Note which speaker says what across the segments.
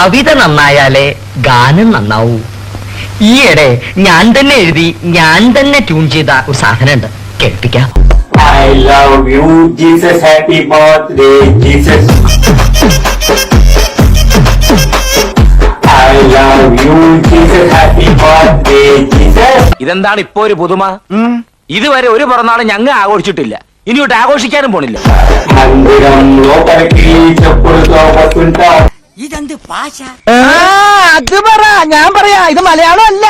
Speaker 1: കവിത നന്നായാലേ ഗാനം നന്നാവൂ ഈയിടെ ഞാൻ തന്നെ എഴുതി ഞാൻ തന്നെ ട്യൂൺ ചെയ്ത ഒരു സാധനമുണ്ട് കേൾപ്പിക്കാം
Speaker 2: I love you, Jesus. Happy birthday, Jesus. I love you, Jesus. Happy birthday, Jesus.
Speaker 3: ഇതെന്താണ് ഇപ്പോ ഒരു പുതുമ ഇതുവരെ ഒരു പിറന്നാളും ഞങ്ങ ആഘോഷിച്ചിട്ടില്ല ഇനിയോട്ട് ആഘോഷിക്കാനും പോണില്ല
Speaker 2: మందిరం లోపలికి చెప్పులతో వస్తుంటాం ഇതെന്ത് പാശ
Speaker 1: അത് പറ. ഞാൻ പറയാ ഇത് മലയാളം അല്ല.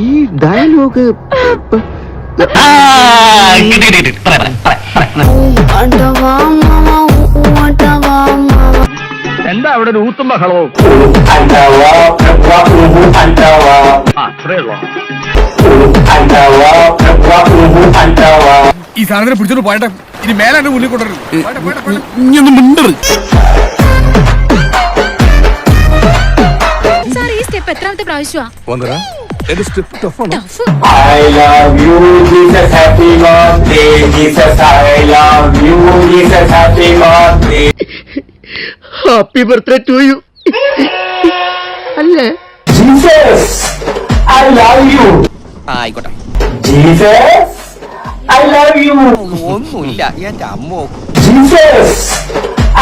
Speaker 4: ഈ ഡയലോഗ്
Speaker 3: എന്താ അവിടെ ഒരു ഊത്തും ബഹളവും
Speaker 2: അത്രേ ഉള്ളൂ.
Speaker 5: ഈ സാധനത്തിന് പിടിച്ചോണ്ട് പോയട്ടെ. ഇനി മേലെ മുന്നിൽ കൊണ്ടുവരും പോട്ടെ, പോട്ടെ, പോട്ടെ. മിണ്ടരുത്
Speaker 6: സാർ ഈ സ്റ്റെപ്പ് എത്രാമത്തെ പ്രാവശ്യമാ?
Speaker 5: എന്റെ സ്റ്റെപ്പ് ടഫാണ്
Speaker 2: happy birthday, Jesus, I love you, Jesus, happy birthday.
Speaker 1: Happy birthday to you അല്ലേ?
Speaker 2: ജീസസ് ഐ ലവ് യു
Speaker 3: ആയിക്കോട്ടെ.
Speaker 2: Jesus, ലവ് യു
Speaker 3: ഒന്നുമില്ല എന്റെ അമ്മോ.
Speaker 2: ജീസസ്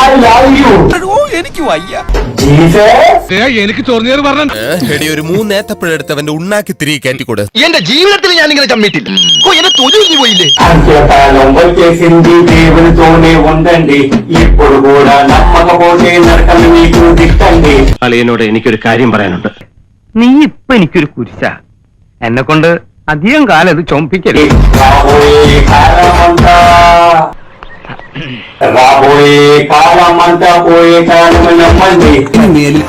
Speaker 2: ഐ ലവ് യു ഓ
Speaker 3: എനിക്ക് വയ്യ.
Speaker 2: ജീസസ്
Speaker 5: എനിക്ക് ചൊറിഞ്ഞേർ പറഞ്ഞു
Speaker 7: ഒരു മൂന്നേത്തപ്പഴെടുത്തവന്റെ ഉണ്ണാക്കി തിരികെ കയറ്റിക്കൂടെ?
Speaker 3: എന്റെ ജീവിതത്തിൽ ഞാൻ ഇങ്ങനെ ചമ്മിട്ടില്ല. ഓ എന്നെ തൊഴിലിഞ്ഞു പോയില്ലേ?
Speaker 8: അളിയനോട് എനിക്കൊരു കാര്യം പറയാനുണ്ട്.
Speaker 1: നീ ഇപ്പൊ എനിക്കൊരു കുരിശ. എന്നെ കൊണ്ട് അധികം കാലം ഇത് ചൊമ്പിക്കരുത്.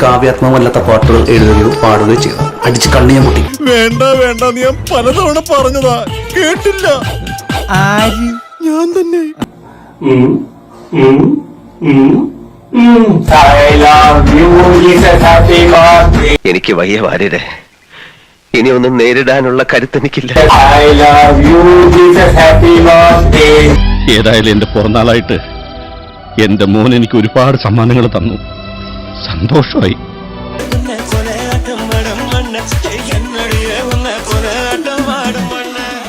Speaker 9: കാവ്യാത്മകമല്ലാത്ത പാട്ടുകൾ എഴുതുകയോ പാടുകയോ ചെയ്തു അടിച്ച് കണ്ണിയ മുട്ടി.
Speaker 7: വേണ്ട വേണ്ട നീ ഞാൻ പലതവണ പറഞ്ഞതാ. കേട്ടില്ല. ഞാൻ തന്നെ.
Speaker 8: എനിക്ക് വയ്യ വാര്യരെ. ഇനി ഒന്നും നേരിടാനുള്ള കരുത്തെനിക്കില്ല.
Speaker 10: ഏതായാലും എന്റെ പിറന്നാളായിട്ട് എന്റെ മോൻ എനിക്ക് ഒരുപാട് സമ്മാനങ്ങൾ തന്നു. സന്തോഷമായി.